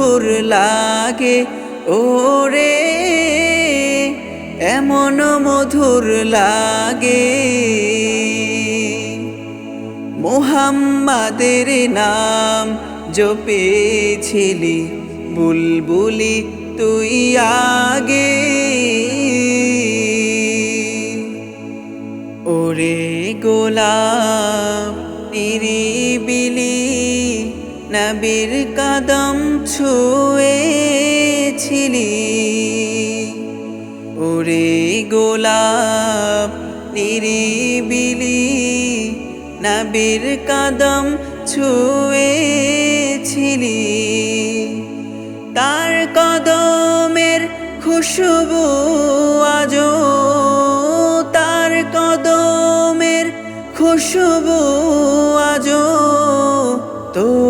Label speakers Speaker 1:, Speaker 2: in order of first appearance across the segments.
Speaker 1: মধুর লাগে। ওরে, এমন মধুর লাগে। মোহাম্মাদের নাম জপেছিলি বুলবুলি তুই আগে। ওরে গোলাপ নিরিবিলি নবীর কদম ছুঁয়েছিলি। ওরে গোলাপ নিরিবিলি, নবীর কদম ছুঁয়েছিলি। তার কদমের খুশবু আজো তার কদমের খুশবু আজো তোরা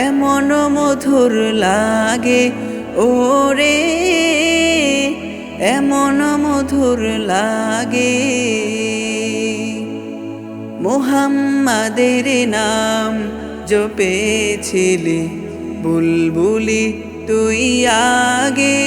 Speaker 1: এমন মধুর লাগে ওরে এমন মধুর লাগে। মোহাম্মাদের নাম জপেছিলি বুলবুলি তুই আগে।